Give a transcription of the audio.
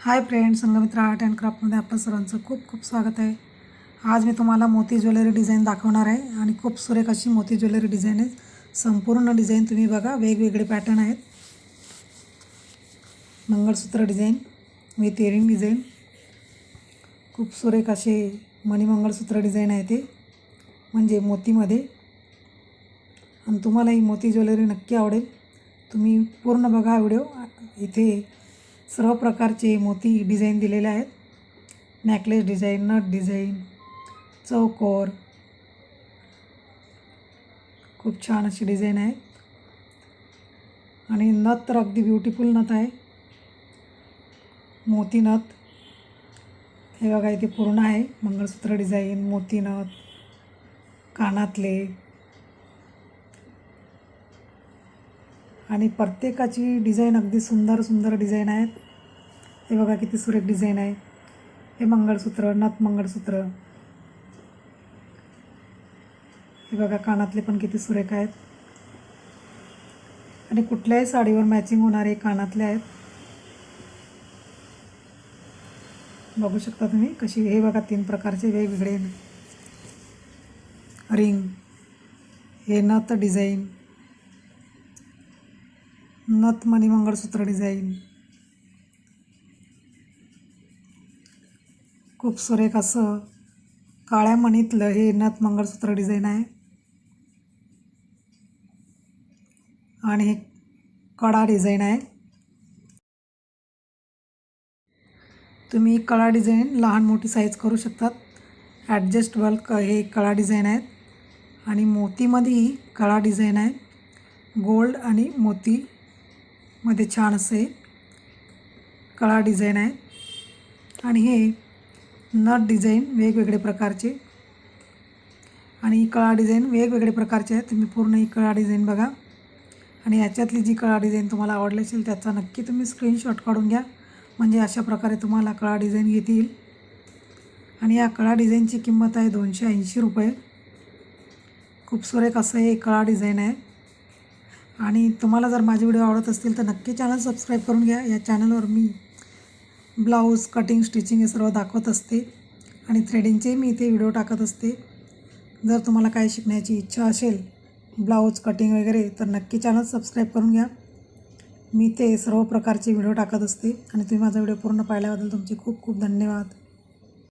Hi friends Sanghamitra art and क्राफ्टमध्ये आपलं सर्वांचं खूप खूप स्वागत आहे. आज मी तुम्हाला मोती ज्वेलरी डिझाईन दाखवणार आहे आणि खूप सुरेख अशी मोती ज्वेलरी डिझाईन आहे. संपूर्ण डिझाईन तुम्ही बघा वेगवेगळे पॅटर्न आहेत. Mangalsutra design with earring design. खूप सुरेख असे मणिमंगळसूत्र डिझाईन आहे ते म्हणजे मोतीमध्ये. आणि तुम्हाला ही मोती ज्वेलरी नक्की आवडेल. तुम्ही पूर्ण बघा व्हिडिओ. इथे सर्व प्रकारचे मोती डिझाईन दिलेले आहेत. नॅकलेस डिझाईन नट डिझाईन चौकोर. खूप छान अशी डिझाईन आहे. आणि नथ तर अगदी ब्युटिफुल नथ आहे. मोती नथ हे बघा इथे पूर्ण आहे. मंगळसूत्र डिझाईन मोती नथ कानातले. आणि प्रत्येकाची डिझाईन अगदी सुंदर सुंदर डिझाईन आहेत. हे बघा किती सुरेख डिझाईन आहे. हे मंगळसूत्र नथ मंगळसूत्र. हे बघा कानातले पण किती सुरेख आहेत. आणि कुठल्याही साडीवर मॅचिंग होणारे कानातले आहेत. बघू शकता तुम्ही कशी हे बघा तीन प्रकारचे वेगवेगळे. रिंग. हे नथ डिझाईन. नथ मंगळसूत्र डिझाईन खूप सुरेख असं काळ्या मणीतलं हे नथ मंगळसूत्र डिझाईन आहे. आणि हे कडा डिझाईन आहे. तुम्ही कळा डिझाईन लहान मोठी साईज करू शकतात. ॲडजस्टेबल क हे कळा डिझाईन आहेत. आणि मोतीमध्येही कळा डिझाईन आहे. गोल्ड आणि मोती मध्ये छान असे कळा डिझाईन आहे. आणि हे नट डिझाईन वेगवेगळे प्रकारचे. आणि ही कळा डिझाईन वेगवेगळे प्रकारचे आहेत. तुम्ही पूर्ण ही कळा डिझाईन बघा. आणि याच्यातली जी कळा डिझाईन तुम्हाला आवडली असेल त्याचा नक्की तुम्ही स्क्रीनशॉट काढून घ्या. म्हणजे अशा प्रकारे तुम्हाला कळा डिझाईन येतील आणि या कळा डिझाईनची किंमत आहे दोनशे ऐंशी रुपये. खूप सुरेख असं हे कळा डिझाईन आहे. आणि तुम्हाला जर माझे व्हिडिओ आवडत असतील तर नक्की चॅनल सबस्क्राईब करून घ्या. या चॅनलवर मी ब्लाऊज कटिंग स्टिचिंग हे सर्व दाखवत असते. आणि थ्रेडिंगचेही मी इथे व्हिडिओ टाकत असते. जर तुम्हाला काय शिकण्याची इच्छा असेल ब्लाऊज कटिंग वगैरे तर नक्की चॅनल सबस्क्राईब करून घ्या. मी ते सर्व प्रकारचे व्हिडिओ टाकत असते. आणि तुम्ही माझा व्हिडिओ पूर्ण पाहिल्याबद्दल तुमचे खूप खूप धन्यवाद.